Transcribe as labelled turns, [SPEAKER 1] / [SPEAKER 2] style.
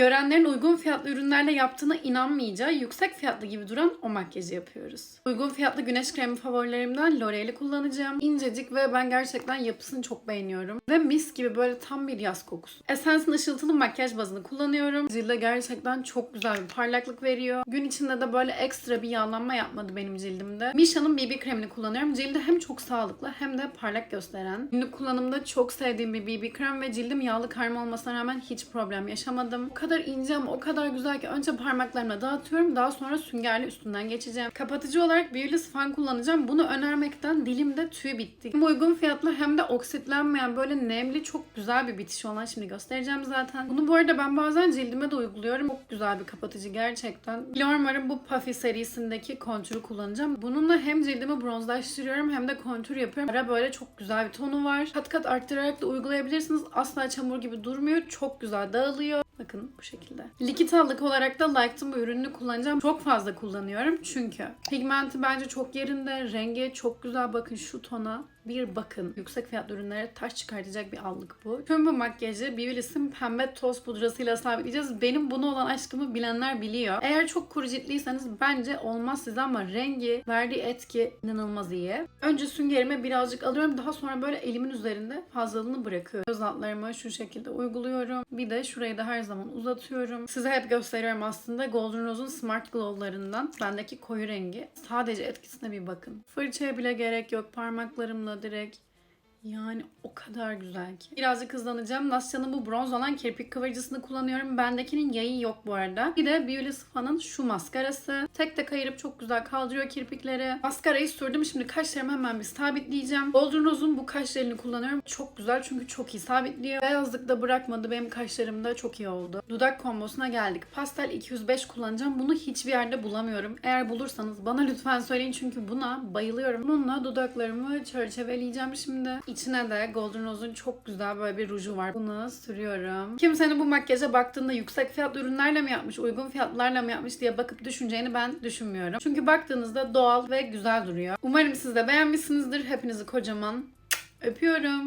[SPEAKER 1] Görenlerin uygun fiyatlı ürünlerle yaptığına inanmayacağı yüksek fiyatlı gibi duran o makyajı yapıyoruz. Uygun fiyatlı güneş kremi favorilerimden L'Oreal'i kullanacağım. İncecik ve ben gerçekten yapısını çok beğeniyorum. Ve mis gibi böyle tam bir yaz kokusu. Essence'ın ışıltılı makyaj bazını kullanıyorum. Cilde gerçekten çok güzel bir parlaklık veriyor. Gün içinde de böyle ekstra bir yağlanma yapmadı benim cildimde. Misha'nın BB kremini kullanıyorum. Cildi hem çok sağlıklı hem de parlak gösteren. Günlük kullanımda çok sevdiğim bir BB krem ve cildim yağlı karma olmasına rağmen hiç problem yaşamadım. O kadar ince ama o kadar güzel ki önce parmaklarımla dağıtıyorum daha sonra süngerle üstünden geçeceğim. Kapatıcı olarak Beauty Fan kullanacağım. Bunu önermekten dilimde tüy bitti. Hem uygun fiyatlı hem de oksitlenmeyen böyle nemli çok güzel bir bitiş olan şimdi göstereceğim zaten. Bunu bu arada ben bazen cildime de uyguluyorum. Çok güzel bir kapatıcı gerçekten. Flormar'ın bu Puffy serisindeki kontürü kullanacağım. Bununla hem cildimi bronzlaştırıyorum hem de kontür yapıyorum. Ara böyle çok güzel bir tonu var. Kat kat arttırarak da uygulayabilirsiniz. Asla çamur gibi durmuyor. Çok güzel dağılıyor. Bakın bu şekilde. Likit allık olarak da Like'ın bu ürününü kullanacağım. Çok fazla kullanıyorum çünkü pigmenti bence çok yerinde. Rengi çok güzel. Bakın şu tona bir bakın. Yüksek fiyatlı ürünlere taş çıkartacak bir allık bu. Tüm bu makyajı Biblis'in pembe toz pudrasıyla sabitleyeceğiz. Benim buna olan aşkımı bilenler biliyor. Eğer çok kuru ciltliyseniz bence olmaz size ama rengi, verdiği etki inanılmaz iyi. Önce süngerime birazcık alıyorum. Daha sonra böyle elimin üzerinde fazlalığını bırakıyorum. Göz altlarıma şu şekilde uyguluyorum. Bir de şurayı da her zaman uzatıyorum. Size hep gösteriyorum aslında Golden Rose'un Smart Glow'larından. Bendeki koyu rengi. Sadece etkisine bir bakın. Fırçaya bile gerek yok. Parmaklarımla direkt yani o kadar güzel ki. Birazcık hızlanacağım. Nasya'nın bu bronz olan kirpik kıvırcısını kullanıyorum. Bendekinin yayı yok bu arada. Bir de Beauty Spa'nın şu maskarası. Tek tek ayırıp çok güzel kaldırıyor kirpikleri. Maskarayı sürdüm. Şimdi kaşlarımı hemen bir sabitleyeceğim. Golden Rose'un bu kaş jelini kullanıyorum. Çok güzel çünkü çok iyi sabitliyor. Beyazlık da bırakmadı. Benim kaşlarımda çok iyi oldu. Dudak kombosuna geldik. Pastel 205 kullanacağım. Bunu hiçbir yerde bulamıyorum. Eğer bulursanız bana lütfen söyleyin çünkü buna bayılıyorum. Bununla dudaklarımı çerçeveleyeceğim şimdi. İçine de Golden Rose'un çok güzel böyle bir ruju var. Bunu sürüyorum. Kimsenin bu makyaja baktığında yüksek fiyatlı ürünlerle mi yapmış, uygun fiyatlarla mı yapmış diye bakıp düşüneceğini ben düşünmüyorum. Çünkü baktığınızda doğal ve güzel duruyor. Umarım siz de beğenmişsinizdir. Hepinizi kocaman öpüyorum.